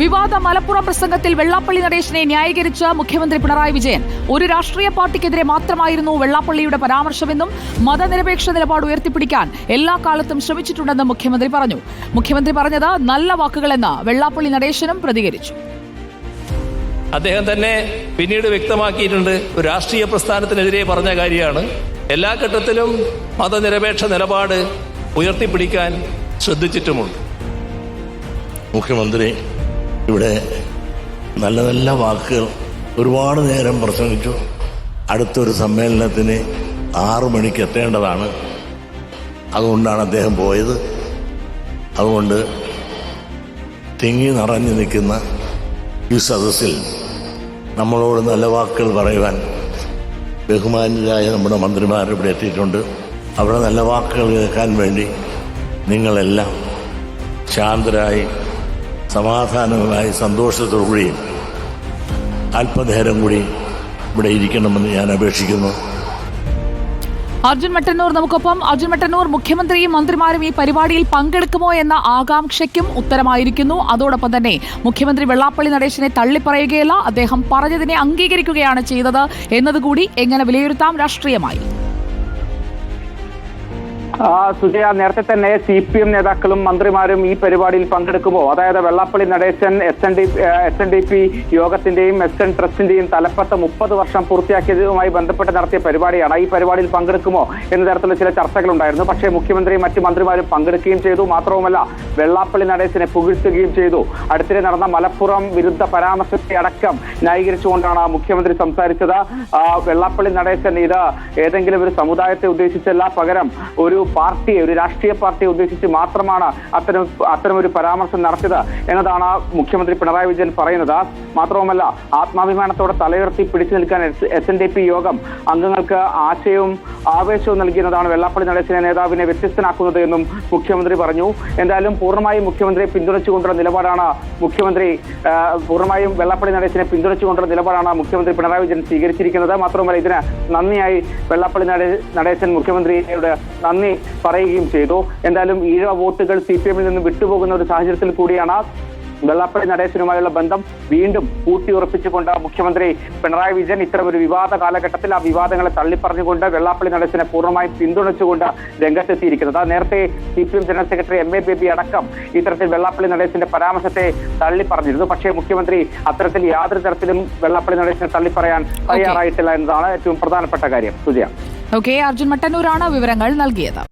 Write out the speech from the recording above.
വിവാദ മലപ്പുറം പ്രസംഗത്തിൽ വെള്ളാപ്പള്ളി നടേശനെ ന്യായീകരിച്ച മുഖ്യമന്ത്രി പിണറായി വിജയൻ. ഒരു രാഷ്ട്രീയ പാർട്ടിക്കെതിരെ മാത്രമായിരുന്നു വെള്ളാപ്പള്ളിയുടെ പരാമർശമെന്നും മതനിരപേക്ഷ നിലപാട് ഉയർത്തിപ്പിടിക്കാൻ എല്ലാ കാലത്തും ശ്രമിച്ചിട്ടുണ്ടെന്നും മുഖ്യമന്ത്രി പറഞ്ഞു. മുഖ്യമന്ത്രി പറഞ്ഞത് നല്ല വാക്കുകളെന്ന് വെള്ളാപ്പള്ളി നടേശനും പ്രതികരിച്ചു. അദ്ദേഹം തന്നെ പിന്നീട് വ്യക്തമാക്കിയിട്ടുണ്ട് ഒരു രാഷ്ട്രീയ പ്രസ്ഥാനത്തിനെതിരെ പറഞ്ഞ കാര്യമാണ്. എല്ലാ ഘട്ടത്തിലും മതനിരപേക്ഷ നിലപാട് ഉയർത്തിപ്പിടിക്കാൻ ശ്രദ്ധിച്ചിട്ടുമുണ്ട്. മുഖ്യമന്ത്രി ഇവിടെ നല്ല നല്ല വാക്കുകൾ. ഒരുപാട് നേരം പ്രസംഗിച്ചു. അടുത്തൊരു സമ്മേളനത്തിന് ആറു മണിക്ക് എത്തേണ്ടതാണ്. അതുകൊണ്ടാണ് അദ്ദേഹം പോയത്. അതുകൊണ്ട് തിങ്ങി നിറഞ്ഞു നിൽക്കുന്ന ഈ സദസ്സിൽ നമ്മളോട് നല്ല വാക്കുകൾ പറയുവാൻ ബഹുമാനിതരായ നമ്മുടെ മന്ത്രിമാർ ഇവിടെ എത്തിയിട്ടുണ്ട്. അവിടെ നല്ല വാക്കുകൾ കേൾക്കാൻ വേണ്ടി നിങ്ങളെല്ലാം ശാന്തരായി സമാധാനമായി സന്തോഷത്തോടുകൂടിയും അല്പനേരം കൂടി ഇവിടെ ഇരിക്കണമെന്ന് ഞാൻ അപേക്ഷിക്കുന്നു. അർജുൻ മട്ടന്നൂർ നമുക്കൊപ്പം അർജുൻ മട്ടന്നൂർ മുഖ്യമന്ത്രിയും മന്ത്രിമാരും ഈ പരിപാടിയിൽ പങ്കെടുക്കുമോ എന്ന ആകാംക്ഷയ്ക്കും ഉത്തരമായിരിക്കുന്നു. അതോടൊപ്പം തന്നെ മുഖ്യമന്ത്രി വെള്ളാപ്പള്ളി നടേശനെ തള്ളിപ്പറയുകയല്ല അദ്ദേഹം പറഞ്ഞതിനെ അംഗീകരിക്കുകയാണ് ചെയ്തത്. എന്നതുകൂടി എങ്ങനെ വിലയിരുത്താം രാഷ്ട്രീയമായി. സുജയ നേരത്തെ തന്നെ സി പി എം നേതാക്കളും മന്ത്രിമാരും ഈ പരിപാടിയിൽ പങ്കെടുക്കുമോ അതായത് Vellappally Natesan S N D S N D P യോഗത്തിന്റെയും S N ട്രസ്റ്റിന്റെയും തലപ്പത്ത് മുപ്പത് വർഷം പൂർത്തിയാക്കിയതുമായി ബന്ധപ്പെട്ട് നടത്തിയ പരിപാടിയാണ്. ഈ പരിപാടിയിൽ പങ്കെടുക്കുമോ എന്ന തരത്തിലുള്ള ചില ചർച്ചകളുണ്ടായിരുന്നു. പക്ഷേ മുഖ്യമന്ത്രിയും മറ്റ് മന്ത്രിമാരും പങ്കെടുക്കുകയും ചെയ്തു. മാത്രവുമല്ല വെള്ളാപ്പള്ളി നടേശനെ പുകഴ്ത്തുകയും ചെയ്തു. അടുത്തിടെ നടന്ന മലപ്പുറം വിരുദ്ധ പരാമർശത്തെ അടക്കം ന്യായീകരിച്ചുകൊണ്ടാണ് മുഖ്യമന്ത്രി സംസാരിച്ചത്. വെള്ളാപ്പള്ളി നടേശൻ ഇത് ഏതെങ്കിലും ഒരു സമുദായത്തെ ഉദ്ദേശിച്ചല്ല പകരം ഒരു പാർട്ടിയെ ഒരു രാഷ്ട്രീയ പാർട്ടിയെ ഉദ്ദേശിച്ച് മാത്രമാണ് അത്തരം അത്തരമൊരു പരാമർശം നടത്തിയത് എന്നതാണ് മുഖ്യമന്ത്രി പിണറായി വിജയൻ പറയുന്നത്. മാത്രവുമല്ല ആത്മാഭിമാനത്തോടെ തലയുയർത്തി പിടിച്ചു നിൽക്കാൻ എസ് എൻ ഡി പി യോഗം അംഗങ്ങൾക്ക് ആശയവും ആവേശവും നൽകിയെന്നതാണ് വെള്ളാപ്പള്ളി നടേശനെ നേതാവിനെ വ്യത്യസ്തനാക്കുന്നത് എന്നും മുഖ്യമന്ത്രി പറഞ്ഞു. എന്തായാലും പൂർണമായും മുഖ്യമന്ത്രിയെ പിന്തുണച്ചുകൊണ്ടുള്ള നിലപാടാണ് മുഖ്യമന്ത്രി പൂർണമായും വെള്ളാപ്പള്ളി നടേശനെ പിന്തുണച്ചുകൊണ്ടുള്ള നിലപാടാണ് മുഖ്യമന്ത്രി പിണറായി വിജയൻ സ്വീകരിച്ചിരിക്കുന്നത്. മാത്രവുമല്ല ഇതിന് നന്ദിയായി വെള്ളാപ്പള്ളി നടേ- നടേശൻ മുഖ്യമന്ത്രിയോട് നന്ദി പറയുകയും ചെയ്തു. എന്തായാലും ഈഴ വോട്ടുകൾ സി പി എമ്മിൽ നിന്ന് വിട്ടുപോകുന്ന ഒരു സാഹചര്യത്തിൽ കൂടിയാണ് വെള്ളാപ്പള്ളി നടേശനുമായുള്ള ബന്ധം വീണ്ടും കൂട്ടിയുറപ്പിച്ചുകൊണ്ട് മുഖ്യമന്ത്രി പിണറായി വിജയൻ ഇത്തരം ഒരു വിവാദ കാലഘട്ടത്തിൽ ആ വിവാദങ്ങളെ തള്ളിപ്പറഞ്ഞുകൊണ്ട് വെള്ളാപ്പള്ളി നടേശനെ പൂർണമായും പിന്തുണച്ചുകൊണ്ട് രംഗത്തെത്തിയിരിക്കുന്നത്. നേരത്തെ C P M general secretary M A Baby അടക്കം ഇത്തരത്തിൽ വെള്ളാപ്പള്ളി നടേശന്റെ പരാമർശത്തെ തള്ളിപ്പറഞ്ഞിരുന്നു. പക്ഷേ മുഖ്യമന്ത്രി അത്തരത്തിൽ യാതൊരു തരത്തിലും വെള്ളാപ്പള്ളി നടേശനെ തള്ളിപ്പറയാൻ തയ്യാറായിട്ടില്ല എന്നതാണ് ഏറ്റവും പ്രധാനപ്പെട്ട കാര്യം. സുജയ. ഓക്കെ അർജുൻ മട്ടന്നൂരാണ് വിവരങ്ങൾ നൽകിയത്.